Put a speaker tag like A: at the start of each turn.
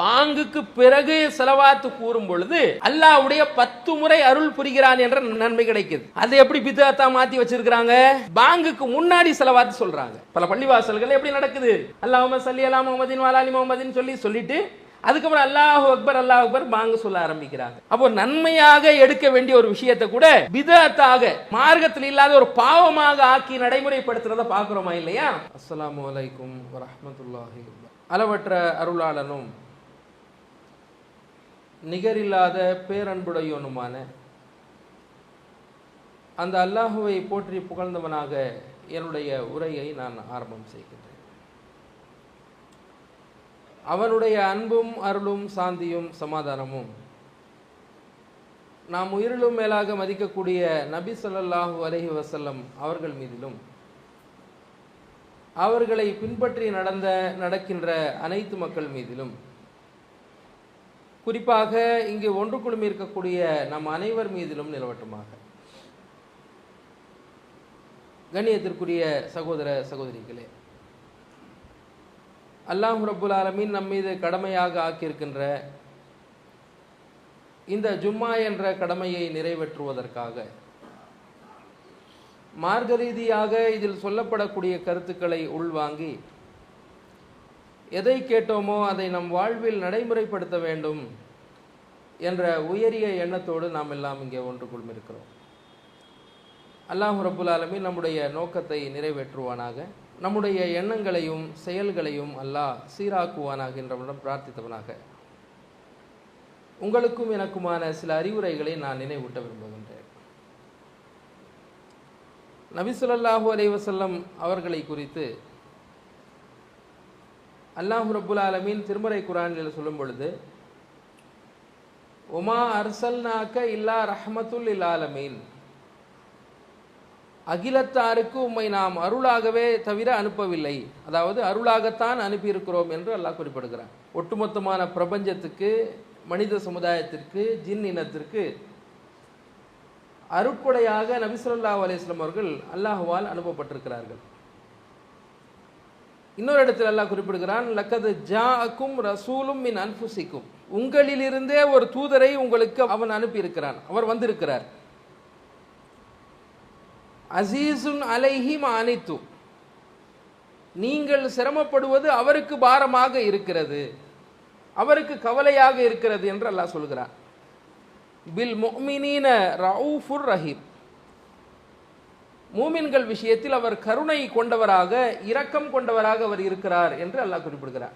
A: பாங்குக்கு பிறகு செலவாத்து கூறும் பொழுது அல்லாஹ்வுடைய பத்து முறை அருள் புரிகிறான் என்ற நன்மை கிடைக்குது. அதை எப்படி பிதாத்தா மாத்தி வச்சிருக்கிறாங்க? பாங்குக்கு முன்னாடி செலவாத்து சொல்றாங்க. பல பள்ளிவாசல்கள் எப்படி நடக்குது? அல்லாஹ் சல்லி அலா முகமதின் வாலாலி முகமதின் சொல்லி சொல்லிட்டு அதுக்கப்புறம் அல்லாஹு அக்பர் அல்லாஹ் அக்பர் பாங்க சொல்ல ஆரம்பிக்கிறாங்க. அப்போ நன்மையாக எடுக்க வேண்டிய ஒரு விஷயத்தை கூட விதத்தாக மார்க்கத்தில் இல்லாத ஒரு பாவமாக ஆக்கி நடைமுறைப்படுத்துறத பாக்குறோமா இல்லையா? அஸ்லாம் வலைக்கும் வரமத்துல்லாஹி அளவற்ற அருளாளனும் நிகரில்லாத பேரன்புடையோனுமான. அந்த அல்லாஹுவை போற்றி புகழ்ந்தவனாக என்னுடைய உரையை நான் ஆரம்பம் செய்கின்றேன். அவனுடைய அன்பும் அருளும் சாந்தியும் சமாதானமும் நாம் உயிரிலும் மேலாக மதிக்கக்கூடிய நபி ஸல்லல்லாஹு அலஹி வசல்லம் அவர்கள் மீதிலும் அவர்களை பின்பற்றி நடந்த நடக்கின்ற அனைத்து மக்கள் மீதிலும் குறிப்பாக இங்கு ஒன்று குழுமி இருக்கக்கூடிய நம் அனைவர் மீதிலும் நிலவட்டுமாக. கண்ணியத்திற்குரிய சகோதர சகோதரிகளே அல்லாஹ் ரபுல் ஆலமீன் நம் மீது கடமையாக ஆக்கியிருக்கின்ற இந்த ஜும்மா என்ற கடமையை நிறைவேற்றுவதற்காக மார்க்க ரீதியாக இதில் சொல்லப்படக்கூடிய கருத்துக்களை உள்வாங்கி எதை கேட்டோமோ அதை நம் வாழ்வில் நடைமுறைப்படுத்த வேண்டும் என்ற உயரிய எண்ணத்தோடு நாம் எல்லாம் இங்கே ஒன்று குழுமிருக்கிறோம் அல்லாஹ் ரப்புல் நம்முடைய நோக்கத்தை நிறைவேற்றுவானாக. நம்முடைய எண்ணங்களையும் செயல்களையும் அல்லாஹ் சீராக்குவானாக என்றவுடன் பிரார்த்தித்தவனாக. உங்களுக்கும் எனக்குமான சில அறிவுரைகளை நான் நினைவூட்ட விரும்புகின்றேன். நபிசுல்லாஹூ அலைவசல்லம் அவர்களை குறித்து அல்லாஹ் ரபுல் ஆலமீன் திருமறை குரானில் சொல்லும் பொழுது உமா அர்சல்னாக்க இல்லா ரஹமத்துல் இல்லாலமீன். அகிலத்தாருக்கு உம்மை நாம் அருளாகவே தவிர அனுப்பவில்லை. அதாவது அருளாகத்தான் அனுப்பியிருக்கிறோம் என்று அல்லாஹ் குறிப்பிடுகிறார் ஒட்டுமொத்தமான பிரபஞ்சத்துக்கு மனித சமுதாயத்திற்கு ஜின் இனத்திற்கு அருட்கொடையாக நபிசுல்லா அலிஸ்லாம் அவர்கள் அல்லாஹுவால் அனுப்பப்பட்டிருக்கிறார்கள். இன்னொரு இடத்துல எல்லாம் குறிப்பிடுகிறான் லக்கது ஜாக்கும் ரசூலும் மின் அன்புசிக்கும் உங்களிலிருந்தே ஒரு தூதரை உங்களுக்கு அவன் அனுப்பியிருக்கிறான் அவர் வந்திருக்கிறார். அசீசுன் அலைஹிம் அனைத்து. நீங்கள் சிரமப்படுவது அவருக்கு பாரமாக இருக்கிறது அவருக்கு கவலையாக இருக்கிறது என்று அல்லாஹ் சொல்கிறான். பில் முஃமினீன ரவுஃபுர் ரஹீம். மூமின்கள் விஷயத்தில் அவர் கருணை கொண்டவராக இரக்கம் கொண்டவராக அவர் இருக்கிறார் என்று அல்லாஹ் குறிப்பிடுகிறார்.